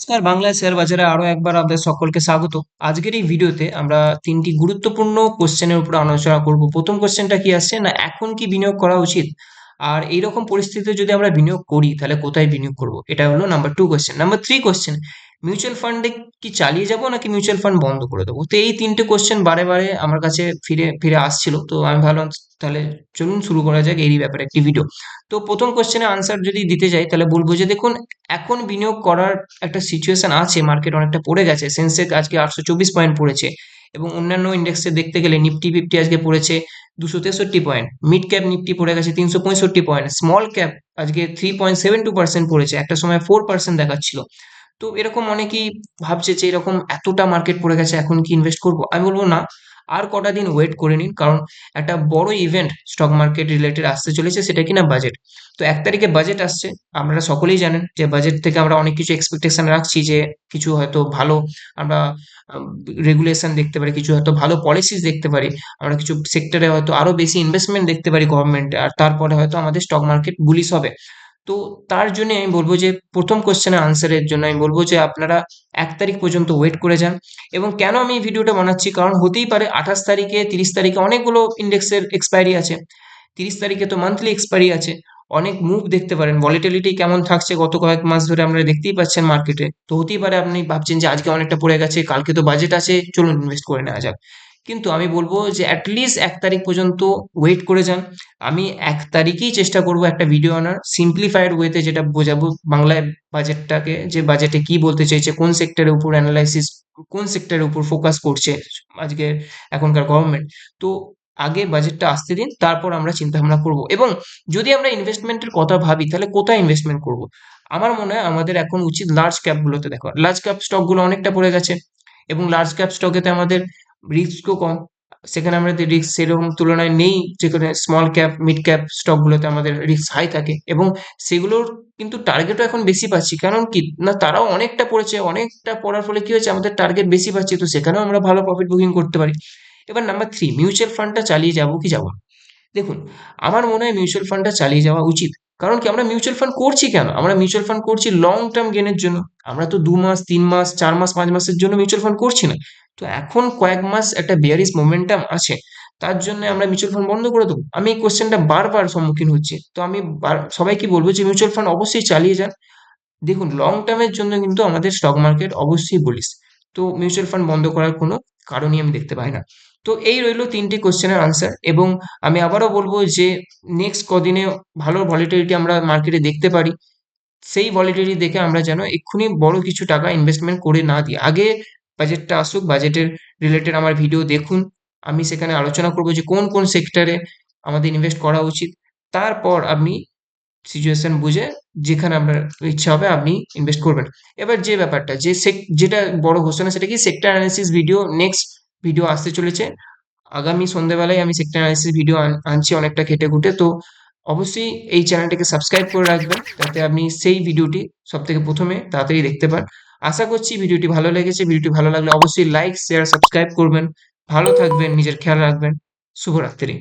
নমস্কার বাংলা শেয়ার বাজারে আরও একবার আপনাদের সকলকে স্বাগত। আজকের এই ভিডিওতে আমরা তিনটি গুরুত্বপূর্ণ কোশ্চেনের উপর আলোচনা করব। প্রথম কোশ্চেনটা কি আসছে? না, এখন কি বিনিয়োগ করা উচিত? আর এইরকম পরিস্থিতিতে যদি আমরা বিনিয়োগ করি, তাহলে কোথায় বিনিয়োগ করব? এটা হলো number two question number three question mutual ফান্ডে কি চালিয়ে যাব নাকি মিউচুয়াল ফান্ড বন্ধ করে দেবো? তো এই তিনটে কোশ্চেন বারে বারে আমার কাছে ফিরে ফিরে আসছিল। তো আমি ভাবলাম, তাহলে চলুন শুরু করা যাক এরই ব্যাপারে একটি ভিডিও তো প্রথম কোশ্চেনের আনসার যদি দিতে যাই, তাহলে বলব যে দেখুন, এখন বিনিয়োগ করার একটা সিচুয়েশন আছে মার্কেট অনেকটা পড়ে গেছে। সেন্সেক্স আজকে আটশো চব্বিশ পয়েন্ট পড়েছে এবং অন্যান্য ইন্ডেক্সে দেখতে গেলে নিফটি ফিফটি আজকে পড়েছে দুশো তেষট্টি পয়েন্ট মিড ক্যাপ নিফটি পড়ে গেছে তিনশো পঁয়ষট্টি পয়েন্ট স্মল ক্যাপ আজকে three point seven two percent পড়েছে। একটা সময় ফোর পার্সেন্ট দেখাচ্ছিল। তো এরকম অনেকেই ভাবছে যে এরকম এতটা মার্কেট পড়ে গেছে, এখন কি ইনভেস্ট করব? আমি বলব না, আর কটা দিন ওয়েট করে নিন, কারণ একটা বড় ইভেন্ট স্টক মার্কেট রিলেটেড আসতে চলেছে, সেটা কিনা বাজেট তো এক তারিখে বাজেট আসছে, আপনারা সকলেই জানেন যে বাজেট থেকে আমরা অনেক কিছু এক্সপেকটেশন রাখছি যে কিছু হয়তো ভালো আমরা রেগুলেশন দেখতে পারি, কিছু হয়তো ভালো পলিসিস দেখতে পারি, আমরা কিছু সেক্টরে হয়তো আরও বেশি ইনভেস্টমেন্ট দেখতে পারি গভর্নমেন্ট আর তারপরে হয়তো আমাদের স্টক মার্কেট বুলিশ হবে। তো তার জন্য আমি বলব যে প্রথম কোশ্চেনের আনসারের জন্য আমি বলব যে আপনারা এক তারিখ পর্যন্ত ওয়েট করে যান। এবং কেন আমি এই ভিডিওটা বানাচ্ছি? কারণ হতেই পারে আঠাশ তারিখে, তিরিশ তারিখে অনেকগুলো ইন্ডেক্সের এক্সপায়ারি আছে। তিরিশ তারিখে তো মান্থলি এক্সপায়ারি আছে। অনেক মুভ দেখতে পারেন। ভলিটিলিটি কেমন থাকছে? গত কয়েক মাস ধরে আমরা দেখতেই পাচ্ছেন মার্কেটে তো হতেই পারে আপনি ভাবছেন যে আজকে অনেকটা পড়ে গেছে, কালকে তো বাজেট আছে। চলুন ইনভেস্ট করে নেওয়া যাক। কিন্তু আমি বলব যে অ্যাটলিস্ট এক তারিখ পর্যন্ত ওয়েট করে যান। আমি এক তারিখেই চেষ্টা করব একটা ভিডিও আনার। সিম্পলিফাইড ওয়েতে যেটা বোঝাবো বাংলায় বাজেটটাকে যে বাজেটে কি বলতে চাইছে, কোন সেক্টরের উপর অ্যানালাইসিস কোন সেক্টরের উপর ফোকাস করছে আজকে এখনকার গভর্নমেন্ট তো আগে বাজেটটা আসতে দিন, তারপর আমরা চিন্তা ভাবনা করব। এবং যদি আমরা ইনভেস্টমেন্টের কথা ভাবি, তাহলে কোথায় ইনভেস্টমেন্ট করব? আমার মনে হয় আমাদের এখন উচিত লার্জ ক্যাপগুলোতে দেখো। লার্জ ক্যাপ স্টকগুলো অনেকটা পড়ে গেছে। এবং লার্জ ক্যাপ স্টকেতে আমাদের রিস্কও কম। সেখানে আমাদের রিস্ক সেরকম তুলনায় নেই, যেখানে স্মল ক্যাপ মিড ক্যাপ স্টকগুলোতে আমাদের রিস্ক হাই থাকে। এবং সেগুলোর কিন্তু টার্গেটও এখন বেশি পাচ্ছি। কারণ কি? না, তারাও অনেকটা পড়েছে, অনেকটা পড়ার ফলে কি হয়েছে? আমাদের টার্গেট বেশি পাচ্ছি, তো সেখানেও আমরা ভালো প্রফিট বুকিং করতে পারি। এবার নাম্বার থ্রি মিউচুয়াল ফান্ডটা চালিয়ে যাব কি যাব দেখুন, আমার মনে হয় মিউচুয়াল ফান্ডটা চালিয়ে যাওয়া উচিত। কারণ কি আমরা মিউচুয়াল ফান্ড করছি কেন? আমরা মিউচুয়াল ফান্ড করছি লং টার্ম গেনের জন্য। আমরা তো দু মাস, তিন মাস, চার মাস, পাঁচ মাসের জন্য মিউচুয়াল ফান্ড করছি না। তো এখন কয়েক মাস একটা বিয়ারিস মোমেন্টাম আছে। তার জন্য আমরা মিউচুয়াল ফান্ড বন্ধ করে দেবো। আমি এই কোশ্চেনটা বারবার সম্মুখীন হচ্ছি। তো আমি সবাইকে বলব যে মিউচুয়াল ফান্ড অবশ্যই চালিয়ে যান। দেখুন লং টার্মের জন্য কিন্তু আমাদের স্টক মার্কেট অবশ্যই বলিস তো মিউচুয়াল ফান্ড বন্ধ করার কোনো কারণই আমি দেখতে পাই না। তো এই রইল তিনটি কোশ্চেনের আনসার এবং আমি আবারও বলব যে নেক্সট কদিনে ভালো ভলিটিলিটি আমরা মার্কেটে দেখতে পারি। সেই ভলিটিলিটি দেখে আমরা যেন এক্ষুনি বড় কিছু টাকা ইনভেস্টমেন্ট করে না দিই। আগে বাজেটটা আসুক বাজেটের রিলেটেড আমার ভিডিও দেখুন। আমি সেখানে আলোচনা করব যে কোন কোন সেক্টরে আমাদের ইনভেস্ট করা উচিত। তারপর আপনি সিচুয়েশন বুঝে যেখানে আপনার ইচ্ছা হবে আপনি ইনভেস্ট করবেন। এবার যে ব্যাপারটা, যে যেটা বড় ঘোষণা সেটা কি? Sector analysis video next video আসতে চলেছে। আগামী সন্ধ্যেবেলায় আমি সেক্টর অ্যানালিসিস ভিডিও আনছি অনেকটা কেটে কুটে তো অবশ্যই এই চ্যানেলটাকে সাবস্ক্রাইব করে রাখবেন, যাতে আপনি সেই ভিডিওটি সব থেকে প্রথমে তাড়াতাড়ি দেখতে পান। আশা করছি ভিডিওটি ভালো লেগেছে। ভিডিওটি ভালো লাগলে অবশ্যই লাইক শেয়ার সাবস্ক্রাইব করবেন। ভালো থাকবেন, নিজের খেয়াল রাখবেন। শুভরাত্রি।